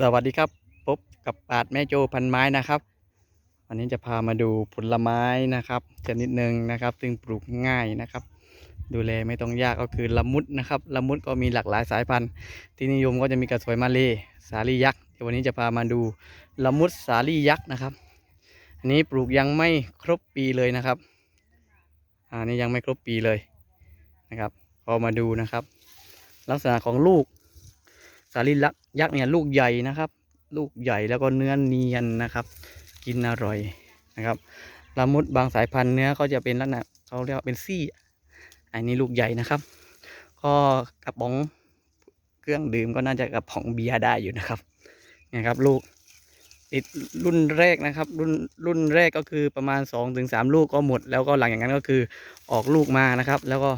สวัสดีครับพบกับปาดแม่โจพันไม้นะครับ วันนี้จะพามาดูผลไม้นะครับชนิดหนึ่งนะครับ ซึ่งปลูกง่ายนะครับ ดูแลไม่ต้องยากก็คือละมุดนะครับละมุดก็มีหลากหลายสายพันธุ์ ที่นิยมก็จะมีกระสวยมาเลสาลียักษ์เดี๋ยววันนี้จะพามาดูละมุดสาลียักษ์นะครับ อันนี้ปลูกยังไม่ครบปีเลยนะครับอันนี้ยังไม่ครบปีเลยนะครับพอมาดูนะครับ ลักษณะของลูกสาลีลัก ยักษ์เนี่ยลูกใหญ่นะครับ ลูกใหญ่แล้วก็เนื้อเนียนนะครับ กินอร่อยนะครับละมุดบางสายพันธุ์เนื้อก็จะเป็นลักษณะเขาเรียกว่าเป็นซี่ อันนี้ลูกใหญ่นะครับ ก็กระป๋องเครื่องดื่มก็น่าจะกระป๋องเบียร์ได้อยู่นะครับเนี่ยครับลูกติดรุ่นแรกนะครับ รุ่นรุ่นแรกก็คือประมาณ2อถึงสลูกก็หมด แล้วก็หลังจากนั้นก็คือออกลูกมานะครับ แล้วก็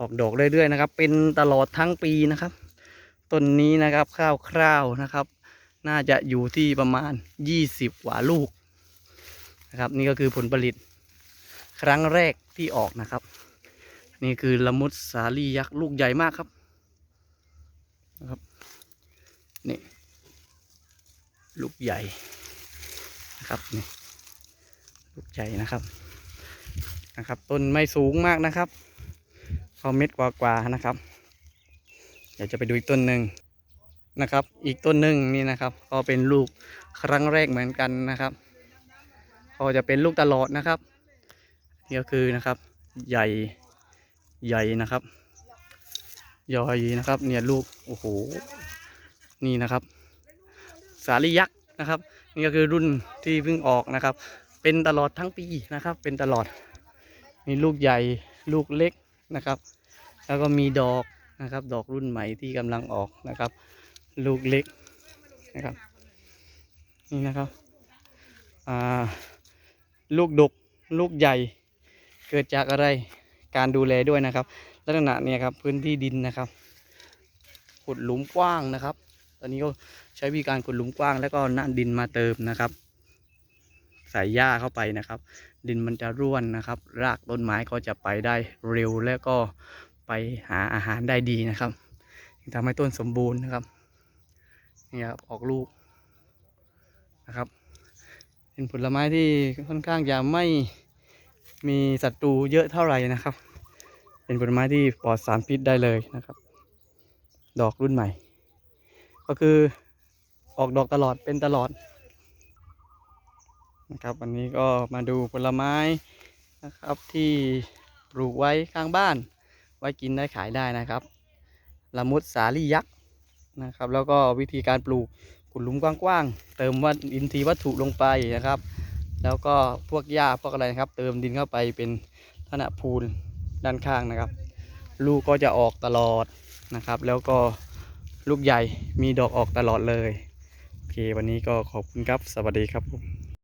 ออกดอกเรื่อยๆนะครับ เป็นตลอดทั้งปีนะครับ ต้นนี้นะครับคร่าวๆนะครับ น่าจะอยู่ที่ประมาณ 20กว่าลูกนะครับ นี่ก็คือผลผลิต ครั้งแรกที่ออกนะครับ นี่คือละมุดสาลียักษ์ลูกใหญ่มากครับนะครับนี่ลูกใหญ่นะครับนี่ลูกใหญ่นะครับนะครับต้นไม่สูงมากนะครับพอเม็ดกว่าๆนะครับ เดี๋ยวจะไปดูอีกต้นหนึ่งนะครับ อีกต้นหนึ่งนี่นะครับ ก็เป็นลูกครั้งแรกเหมือนกันนะครับก็จะเป็นลูกตลอดนะครับนี่ก็คือนะครับ ใหญ่ใหญ่นะครับใหญ่นะครับ เนี่ยลูกโอ้โหนี่นะครับ สาลียักษ์นะครับ นี่ก็คือรุ่นที่เพิ่งออกนะครับ เป็นตลอดทั้งปีนะครับ เป็นตลอด มีลูกใหญ่ลูกเล็กนะครับ แล้วก็มีดอก นะครับ ดอกรุ่นใหม่ที่กำลังออกนะครับ ลูกเล็กนะครับ นี่นะครับลูกดกลูกใหญ่เกิดจากอะไรการดูแลด้วยนะครับ ลักษณะเนี่ยครับพื้นที่ดินนะครับขุดหลุมกว้างนะครับ ตอนนี้ก็ใช้วิธีการขุดหลุมกว้าง แล้วก็น้ำดินมาเติมนะครับ ใส่หญ้าเข้าไปนะครับ ดินมันจะร่วนนะครับ รากต้นไม้ก็จะไปได้เร็วแล้วก็ ไปหาอาหารได้ดีนะครับทำให้ต้นสมบูรณ์นะครับนี่ครับออกลูกนะครับ เป็นผลไม้ที่ค่อนข้างจะไม่มีศัตรูเยอะเท่าไหร่นะครับ เป็นผลไม้ที่ปลอดสารพิษได้เลยนะครับ ดอกรุ่นใหม่ ก็คือออกดอกตลอดเป็นตลอดนะครับวันนี้ก็มาดูผลไม้นะครับที่ปลูกไว้ข้างบ้าน ไว้กินได้ขายได้นะครับละมุดสาลี่ยักษ์นะครับ แล้วก็วิธีการปลูกขุดหลุมกว้างๆเติมวัตอินทรีย์วัตถุลงไปนะครับ แล้วก็พวกหญ้าพวกอะไรนะครับ เติมดินเข้าไปเป็นลักษณะพูนด้านข้างนะครับ ลูกก็จะออกตลอดนะครับ แล้วก็ลูกใหญ่มีดอกออกตลอดเลยโอเควันนี้ก็ขอบคุณครับสวัสดีครับผม